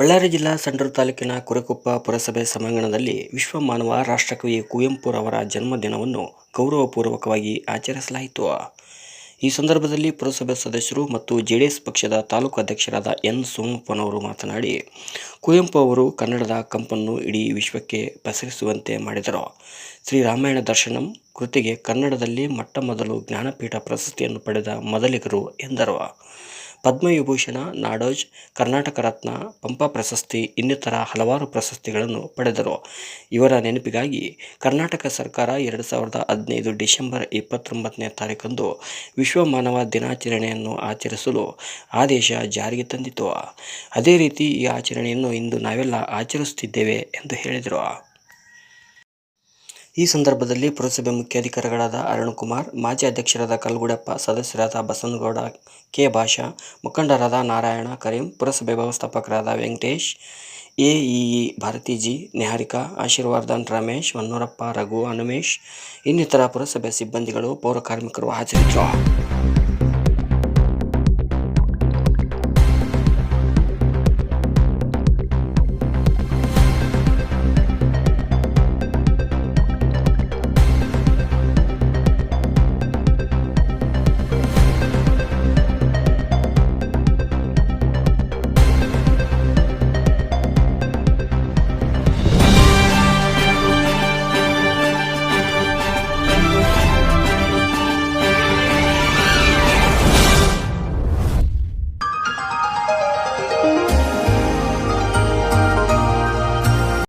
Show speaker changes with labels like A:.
A: ಬಳ್ಳಾರಿ ಜಿಲ್ಲಾ ಸಂಡೂರು ತಾಲೂಕಿನ ಕುರಕೊಪ್ಪ ಪುರಸಭೆ ಸಭಾಂಗಣದಲ್ಲಿ ವಿಶ್ವ ಮಾನವ ರಾಷ್ಟ್ರಕವಿ ಕುವೆಂಪುರವರ ಜನ್ಮದಿನವನ್ನು ಗೌರವಪೂರ್ವಕವಾಗಿ ಆಚರಿಸಲಾಯಿತು. ಈ ಸಂದರ್ಭದಲ್ಲಿ ಪುರಸಭೆ ಸದಸ್ಯರು ಮತ್ತು ಜೆಡಿಎಸ್ ಪಕ್ಷದ ತಾಲೂಕು ಅಧ್ಯಕ್ಷರಾದ ಎನ್ ಸೋಮಪ್ಪನವರು ಮಾತನಾಡಿ, ಕುವೆಂಪು ಅವರು ಕನ್ನಡದ ಕಂಪನ್ನು ಇಡೀ ವಿಶ್ವಕ್ಕೆ ಪಸರಿಸುವಂತೆ ಮಾಡಿದರು. ಶ್ರೀರಾಮಾಯಣ ದರ್ಶನಂ, ಕೃತಿಗೆ ಕನ್ನಡದಲ್ಲಿ ಮೊಟ್ಟ ಮೊದಲು ಜ್ಞಾನಪೀಠ ಪ್ರಶಸ್ತಿಯನ್ನು ಪಡೆದ ಮೊದಲಿಗರು ಎಂದರು. ಪದ್ಮವಿಭೂಷಣ, ನಾಡೋಜ್, ಕರ್ನಾಟಕ ರತ್ನ, ಪಂಪ ಪ್ರಶಸ್ತಿ, ಇನ್ನಿತರ ಹಲವಾರು ಪ್ರಶಸ್ತಿಗಳನ್ನು ಪಡೆದರು. ಇವರ ನೆನಪಿಗಾಗಿ ಕರ್ನಾಟಕ ಸರ್ಕಾರ ಎರಡು ಸಾವಿರದ ಹದಿನೈದು ಡಿಸೆಂಬರ್ ಇಪ್ಪತ್ತೊಂಬತ್ತನೇ ತಾರೀಕಂದು ವಿಶ್ವ ಮಾನವ ದಿನಾಚರಣೆಯನ್ನು ಆಚರಿಸಲು ಆದೇಶ ಜಾರಿಗೆ ತಂದಿತು. ಅದೇ ರೀತಿ ಈ ಆಚರಣೆಯನ್ನು ಇಂದು ನಾವೆಲ್ಲ ಆಚರಿಸುತ್ತಿದ್ದೇವೆ ಎಂದು ಹೇಳಿದರು. ಈ ಸಂದರ್ಭದಲ್ಲಿ ಪುರಸಭೆ ಮುಖ್ಯಾಧಿಕಾರಿಗಳಾದ ಅರುಣಕುಮಾರ್, ಮಾಜಿ ಅಧ್ಯಕ್ಷರಾದ ಕಲ್ಗುಡಪ್ಪ, ಸದಸ್ಯರಾದ ಬಸನಗೌಡ, ಕೆ ಭಾಷಾ, ಮುಖಂಡರಾದ ನಾರಾಯಣ ಕರೀಂ, ಪುರಸಭೆ ವ್ಯವಸ್ಥಾಪಕರಾದ ವೆಂಕಟೇಶ್, ಎಇಇ ಭಾರತೀಜಿ, ನಿಹಾರಿಕಾ ಆಶೀರ್ವಾದನ್ ರಮೇಶ್ ಹೊನ್ನೂರಪ್ಪ ರಘು ಹನುಮೇಶ್ ಇನ್ನಿತರ ಪುರಸಭೆ ಸಿಬ್ಬಂದಿಗಳು, ಪೌರ ಕಾರ್ಮಿಕರು ಹಾಜರಿದ್ದರು.